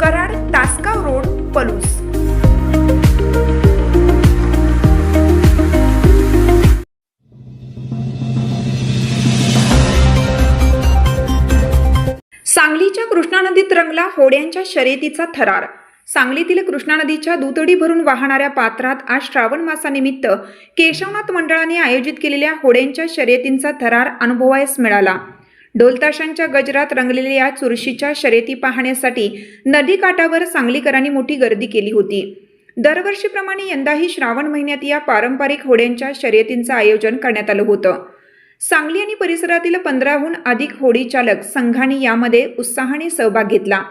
Karad Tasgaon road Palus. सांगलीच्या कृष्णा नदीत रंगला होड्यांच्या शर्यतीचा थरार. सांगलीतील कृष्णा नदीच्या दुतडी भरून वाहणाऱ्या पात्रात आज श्रावण मासानिमित्त केशवनाथ मंडळाने आयोजित केलेल्या होड्यांच्या शर्यतींचा थरार अनुभवायस मिळाला. ढोलताशांच्या गजरात रंगलेल्या या चुरशीच्या शर्यती पाहण्यासाठी नदीकाठावर सांगलीकरांनी मोठी गर्दी केली होती. दरवर्षीप्रमाणे यंदाही श्रावण महिन्यात या पारंपरिक होड्यांच्या शर्यतींचं आयोजन करण्यात आलं होतं. सांगली आणि परिसरातील पंधराहून अधिक होडी चालक संघांनी यामध्ये उत्साहाने सहभाग घेतला.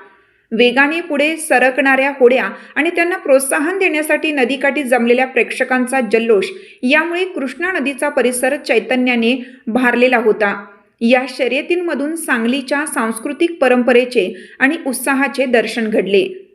वेगाने पुढे सरकणाऱ्या होड्या आणि त्यांना प्रोत्साहन देण्यासाठी नदीकाठी जमलेल्या प्रेक्षकांचा जल्लोष यामुळे कृष्णा नदीचा परिसर चैतन्याने भारलेला होता. या शर्यतींमधून सांगलीच्या सांस्कृतिक परंपरेचे आणि उत्साहाचे दर्शन घडले.